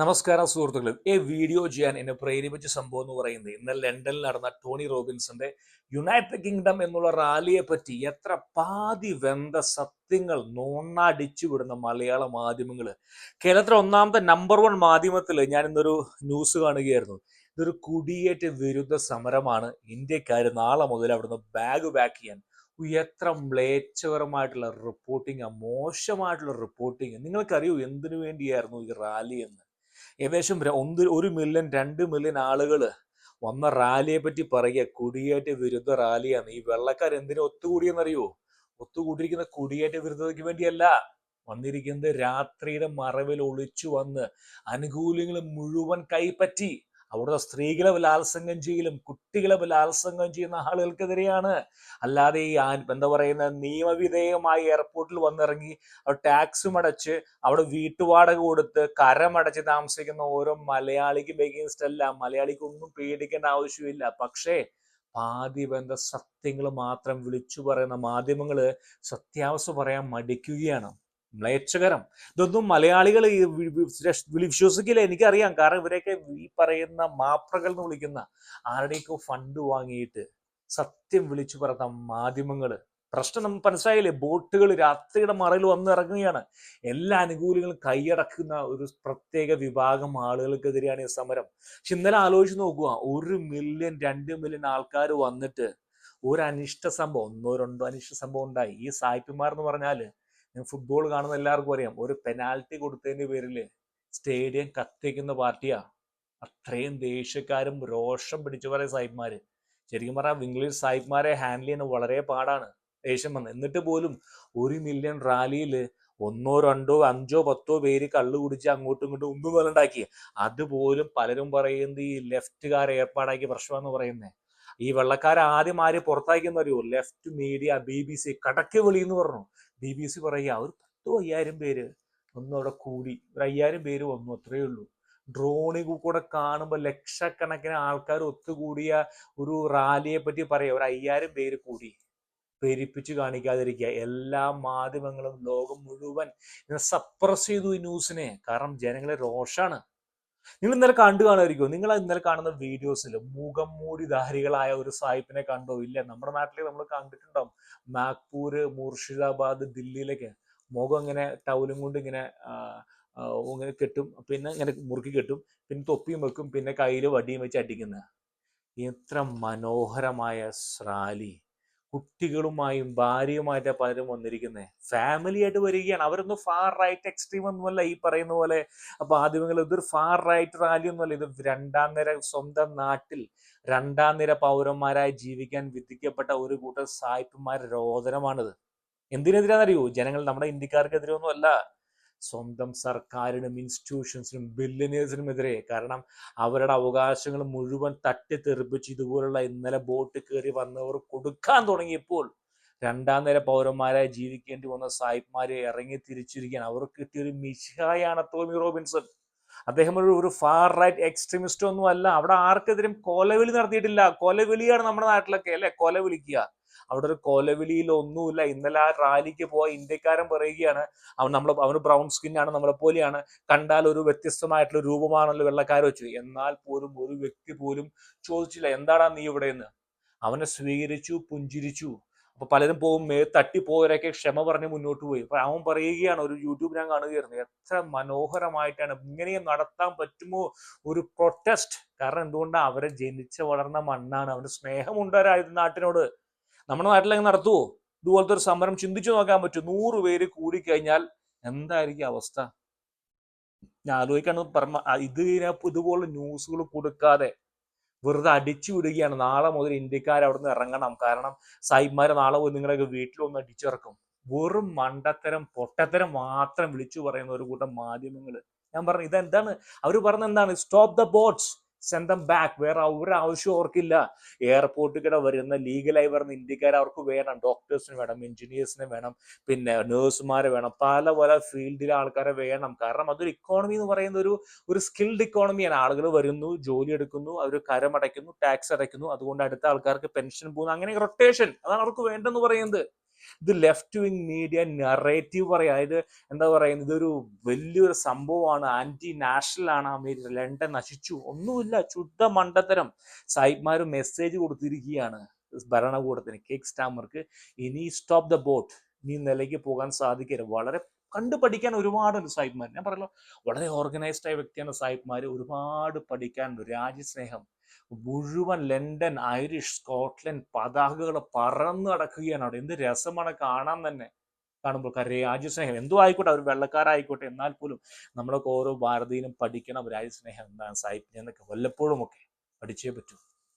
നമസ്കാരം സുഹൃത്തുക്കളെ. ഈ വീഡിയോ ചെയ്യാൻ എന്നെ പ്രേരിപ്പിച്ച സംഭവം എന്ന് പറയുന്നത് ഇന്നലെ ലണ്ടനിൽ നടന്ന ടോണി റോബിൻസിന്റെ യുണൈറ്റഡ് കിങ്ഡം എന്നുള്ള റാലിയെ പറ്റി എത്ര പാതി വെന്ത സത്യങ്ങൾ നോണ്ണടിച്ചു വിടുന്ന മലയാള മാധ്യമങ്ങൾ കേരളത്തിലെ ഒന്നാമത്തെ നമ്പർ വൺ മാധ്യമത്തിൽ ഞാൻ ഇന്നൊരു ന്യൂസ് കാണുകയായിരുന്നു. ഇതൊരു കുടിയേറ്റ വിരുദ്ധ സമരമാണ്. ഇന്ത്യക്കാർ നാളെ മുതൽ അവിടുന്ന് ബാഗ് ബാക്ക് ചെയ്യാൻ എത്ര മ്ലേച്ഛകരമായിട്ടുള്ള റിപ്പോർട്ടിങ് മോശമായിട്ടുള്ള റിപ്പോർട്ടിങ് നിങ്ങൾക്കറിയൂ എന്തിനു വേണ്ടിയായിരുന്നു ഈ റാലി എന്ന്? ഏകദേശം ഒന്ന് ഒരു മില്യൺ രണ്ട് മില്യൺ ആളുകൾ വന്ന റാലിയെ പറ്റി പറയുക. കുടിയേറ്റ വിരുദ്ധ റാലിയാണ്. ഈ വെള്ളക്കാർ എന്തിനു ഒത്തുകൂടിയെന്നറിയോ? ഒത്തുകൂടിയിരിക്കുന്ന കുടിയേറ്റ വിരുദ്ധതയ്ക്ക് വേണ്ടിയല്ല. വന്നിരിക്കുന്നത് രാത്രിയുടെ മറവിൽ ഒളിച്ചു വന്ന് ആനുകൂല്യങ്ങൾ മുഴുവൻ കൈപ്പറ്റി. അവിടുത്തെ സ്ത്രീകളെ ബലാത്സംഗം ചെയ്യലും കുട്ടികളെ ബലാത്സംഗം ചെയ്യുന്ന ആളുകൾക്കെതിരെയാണ്. അല്ലാതെ ഈ എന്താ പറയുന്ന നിയമവിധേയമായി എയർപോർട്ടിൽ വന്നിറങ്ങി ടാക്സും അടച്ച് അവിടെ വീട്ടുവാടക കൊടുത്ത് കരമടച്ച് താമസിക്കുന്ന ഓരോ മലയാളിക്കും എഗെയിൻസ്റ്റ് അല്ല മലയാളിക്ക് ഒന്നും പേടിക്കേണ്ട ആവശ്യമില്ല. പക്ഷേ പാതി ബന്ധ സത്യങ്ങൾ മാത്രം വിളിച്ചു പറയുന്ന മാധ്യമങ്ങൾ സത്യാവസ്ഥ പറയാൻ മടിക്കുകയാണ്. മ്ലേച്ഛകരം. ഇതൊന്നും മലയാളികൾ വിശ്വസിക്കില്ല. എനിക്കറിയാം. കാരണം ഇവരെയൊക്കെ ഈ പറയുന്ന മാപ്രകൾ എന്ന് വിളിക്കുന്ന ആരുടെയൊക്കെ ഫണ്ട് വാങ്ങിയിട്ട് സത്യം വിളിച്ചു പറഞ്ഞ മാധ്യമങ്ങൾ പ്രശ്നം നമുക്ക് മനസ്സിലായില്ലേ? ബോട്ടുകൾ രാത്രിയുടെ മറയിൽ വന്ന് ഇറങ്ങുകയാണ്. എല്ലാ അനുകൂല്യങ്ങളും കൈയടക്കുന്ന ഒരു പ്രത്യേക വിഭാഗം ആളുകൾക്കെതിരെയാണ് ഈ സമരം. പക്ഷെ ഇന്നലെ ആലോചിച്ച് നോക്കുക. ഒരു മില്യൺ രണ്ട് മില്യൺ ആൾക്കാർ വന്നിട്ട് ഒരു അനിഷ്ട സംഭവം ഒന്നോ രണ്ടോ അനിഷ്ട സംഭവം ഉണ്ടായി. ഈ സായിപ്പിമാർ എന്ന് പറഞ്ഞാൽ ഫുട്ബോൾ കാണുന്ന എല്ലാവർക്കും അറിയാം. ഒരു പെനാൽറ്റി കൊടുത്തതിന്റെ പേരിൽ സ്റ്റേഡിയം കത്തിക്കുന്ന പാർട്ടിയാ. അത്രയും ദേഷ്യക്കാരും രോഷം പിടിച്ചവരെ സായിപ്പ്മാര് ശരിക്കും പറഞ്ഞാൽ ഇംഗ്ലീഷ് സാഹിബ്മാരെ ഹാൻഡിൽ ചെയ്യുന്നത് വളരെ പാടാണ്. ദേഷ്യം വന്ന്. എന്നിട്ട് പോലും ഒരു മില്യൺ റാലിയിൽ ഒന്നോ രണ്ടോ അഞ്ചോ പത്തോ പേര് കള്ളു കുടിച്ച് അങ്ങോട്ടും ഇങ്ങോട്ടും ഒന്നും അതുപോലും പലരും പറയുന്നത് ഈ ലെഫ്റ്റുകാർ ഏർപ്പാടാക്കിയ പ്രശ്നമെന്ന് പറയുന്നത് ഈ വെള്ളക്കാരെ ആദ്യം ആര് പുറത്താക്കിയെന്ന് അറിയോ? Left media B B C കടക്ക് വിളി എന്ന് പറഞ്ഞു. ബി ബി സി പറയുക ഒരു പത്തോ അയ്യായിരം പേര് ഒന്നും അവിടെ കൂടി. ഒരു അയ്യായിരം പേര് വന്നു അത്രയേ ഉള്ളൂ. ഡ്രോണിൽ കൂടെ കാണുമ്പോൾ ലക്ഷക്കണക്കിന് ആൾക്കാർ ഒത്തുകൂടിയ ഒരു റാലിയെ പറ്റി പറയാം. ഒരു അയ്യായിരം പേര് കൂടി പെരിപ്പിച്ച് കാണിക്കാതിരിക്കുക. എല്ലാ മാധ്യമങ്ങളും ലോകം മുഴുവൻ സപ്രസ് ചെയ്തു ഈ ന്യൂസിനെ കാരണം ജനങ്ങളെ രോഷാണ്. നിങ്ങൾ ഇന്നലെ കണ്ടു കാണുമായിരിക്കും നിങ്ങൾ ഇന്നലെ കാണുന്ന വീഡിയോസിൽ മുഖം മൂടി ധാരികളായ ഒരു സായിപ്പിനെ കണ്ടോ? ഇല്ല? നമ്മുടെ നാട്ടിൽ നമ്മൾ കണ്ടിട്ടുണ്ടാവും. നാഗ്പൂര് മുർഷിദാബാദ് ദില്ലിയിലൊക്കെ മുഖം ഇങ്ങനെ ടൗലും കൊണ്ട് ഇങ്ങനെ ഇങ്ങനെ കെട്ടും. പിന്നെ ഇങ്ങനെ മുറുക്കി കെട്ടും. പിന്നെ തൊപ്പിയും വെക്കും. പിന്നെ കയ്യിൽ വടിയും വെച്ച് അടിക്കുന്ന. എത്ര മനോഹരമായ റാലി കുട്ടികളുമായും ഭാര്യയുമായിട്ട് പലരും വന്നിരിക്കുന്നത് ഫാമിലി ആയിട്ട് വരികയാണ്. അവരൊന്നും ഫാർ റൈറ്റ് എക്സ്ട്രീം ഒന്നുമല്ല. ഈ പറയുന്ന പോലെ അപ്പൊ ആദ്യമങ്ങൾ ഇതൊരു ഫാർ റൈറ്റ് റാലി ഒന്നുമല്ല. ഇത് രണ്ടാം നിര സ്വന്തം നാട്ടിൽ രണ്ടാം നിര പൗരന്മാരായി ജീവിക്കാൻ വിധിക്കപ്പെട്ട ഒരു കൂട്ടം സായിപ്പന്മാരുടെ രോദനമാണിത് എന്തിനെതിരാണെന്നറിയോ ജനങ്ങൾ നമ്മുടെ ഇന്ത്യക്കാർക്കെതിരെ ഒന്നും അല്ല സ്വന്തം സർക്കാരിനും ഇൻസ്റ്റിറ്റ്യൂഷൻസിനും ബില്യനേഴ്സിനും എതിരെ കാരണം അവരുടെ അവകാശങ്ങൾ മുഴുവൻ തട്ടിത്തെറിപ്പിച്ച് ഇതുപോലുള്ള ഇന്നലെ ബോട്ട് കയറി വന്നവർ കൊടുക്കാൻ തുടങ്ങിയപ്പോൾ രണ്ടാം നില പൗരന്മാരായി ജീവിക്കേണ്ടി വന്ന സായിപ്മാരെ ഇറങ്ങി തിരിച്ചിരിക്കാൻ അവർക്ക് കിട്ടിയൊരു മിശായാണ് ടോമി റോബിൻസൺ. അദ്ദേഹം ഒരു ഒരു ഫാർ റൈറ്റ് എക്സ്ട്രീമിസ്റ്റ് ഒന്നും അല്ല. അവിടെ ആർക്കെതിരും കൊലവിളി നടത്തിയിട്ടില്ല. കൊലവിളിയാണ് നമ്മുടെ നാട്ടിലൊക്കെ അല്ലെ? കൊല വിളിക്കുക അവിടെ ഒരു കൊലവിളിയിൽ ഒന്നുമില്ല ഇന്നലെ ആ റാലിക്ക് പോയ ഇന്ത്യക്കാരൻ പറയുകയാണ് അവൻ നമ്മൾ അവന് ബ്രൗൺ സ്കിന്നാണ് നമ്മളെ പോലെയാണ്. കണ്ടാൽ ഒരു വ്യത്യസ്തമായിട്ടുള്ള രൂപമാണല്ലോ വെള്ളക്കാർ വെച്ചു എന്നാൽ പോലും ഒരു വ്യക്തി പോലും ചോദിച്ചില്ല എന്താടാ നീ ഇവിടെ എന്ന് അവനെ സ്വീകരിച്ചു പുഞ്ചിരിച്ചു. അപ്പൊ പലരും പോകും മേ തട്ടിപ്പോയവരൊക്കെ ക്ഷമ പറഞ്ഞ് മുന്നോട്ട് പോയി. അപ്പൊ അവൻ പറയുകയാണ് ഒരു യൂട്യൂബ് ഞാൻ കാണുകയായിരുന്നു എത്ര മനോഹരമായിട്ടാണ് ഇങ്ങനെയും നടത്താൻ പറ്റുമോ? ഒരു പ്രൊട്ടസ്റ്റ് കാരണം എന്തുകൊണ്ടാണ് അവരെ ജനിച്ച വളർന്ന മണ്ണാണ്. അവന് സ്നേഹമുണ്ടായിരുന്നു നാട്ടിനോട്? നമ്മുടെ നാട്ടിലങ്ങ് നടത്തുവോ? ഇതുപോലത്തെ ഒരു സമരം ചിന്തിച്ചു നോക്കാൻ പറ്റും നൂറ് പേര് കൂടിക്കഴിഞ്ഞാൽ എന്തായിരിക്കും അവസ്ഥ? ഞാൻ ആലോചിക്കാണ് പറഞ്ഞ ഇത് ഇതുപോലെ ന്യൂസുകൾ കൊടുക്കാതെ വെറുതെ അടിച്ചു വിടുകയാണ്. നാളെ മുതൽ ഇന്ത്യക്കാർ അവിടെ നിന്ന് ഇറങ്ങണം. കാരണം സായിമാർ നാളെ പോയി നിങ്ങളൊക്കെ വീട്ടിലൊന്ന് അടിച്ചിറക്കും. വെറും മണ്ടത്തരം പൊട്ടത്തരം മാത്രം വിളിച്ചു പറയുന്ന ഒരു കൂട്ടം മാധ്യമങ്ങൾ ഞാൻ പറഞ്ഞു ഇതെന്താണ്? അവർ പറഞ്ഞ എന്താണ്? Stop the boats send them back വേറെ ഒരു ആവശ്യം അവർക്കില്ല. എയർപോർട്ടിൽ കൂടെ വരുന്ന ലീഗലായി വരുന്ന ഇന്ത്യക്കാർ അവർക്ക് വേണം. ഡോക്ടേഴ്സിന് വേണം എഞ്ചിനീയേഴ്സിനെ വേണം പിന്നെ നേഴ്സുമാരെ വേണം. പല പല ഫീൽഡിലെ ആൾക്കാരെ വേണം. കാരണം അതൊരു ഇക്കോണമി എന്ന് പറയുന്ന ഒരു ഒരു സ്കിൽഡ് ഇക്കോണമിയാണ് ആളുകൾ വരുന്നു ജോലി എടുക്കുന്നു അവർ കരമടയ്ക്കുന്നു ടാക്സ് അടയ്ക്കുന്നു. അതുകൊണ്ട് അടുത്ത ആൾക്കാർക്ക് പെൻഷൻ പോകുന്നു. അങ്ങനെ റൊട്ടേഷൻ അതാണ് അവർക്ക് വേണ്ടെന്ന് പറയുന്നത്. ഇത് ലെഫ്റ്റ് വിങ് മീഡിയ നറേറ്റീവ് പറയുക അതായത് എന്താ പറയുന്നത് ഇതൊരു വലിയൊരു സംഭവമാണ്. ആന്റി നാഷണൽ ആണ് അമേരിക്ക. ലണ്ടൻ നശിച്ചു. ഒന്നുമില്ല ശുദ്ധ മണ്ടത്തരം സായിപ്മാർ മെസ്സേജ് കൊടുത്തിരിക്കുകയാണ് ഭരണകൂടത്തിന് കേക്ക് സ്റ്റാമർക്ക് ഇനി സ്റ്റോപ്പ് ദ ബോട്ട് നീ നിലയ്ക്ക് പോകാൻ സാധിക്കരുത്. വളരെ കണ്ടു പഠിക്കാൻ ഒരുപാടുണ്ട് സായിപ്മാർ ഞാൻ പറയല്ലോ വളരെ ഓർഗനൈസ്ഡ് ആയ വ്യക്തിയാണ് സായിപ്മാർ ഒരുപാട് പഠിക്കാനുണ്ട്. രാജ്യസ്നേഹം. മുഴുവൻ ലണ്ടൻ ഐറിഷ് സ്കോട്ട്ലൻഡ് പതാകകൾ പറന്നു നടക്കുകയാണ് അവിടെ. എന്ത് രസമാണ് കാണാൻ തന്നെ. കാണുമ്പോൾ കാര്യം രാജ്യസ്നേഹം. എന്തോ ആയിക്കോട്ടെ അവർ വെള്ളക്കാരായിക്കോട്ടെ. എന്നാൽ പോലും നമ്മളൊക്കെ ഓരോ ഭാരതീയനും പഠിക്കണം. രാജ്യസ്നേഹം എന്താണ് സാഹിത്യം എന്നൊക്കെ വല്ലപ്പോഴും ഒക്കെ പഠിച്ചേ പറ്റൂ.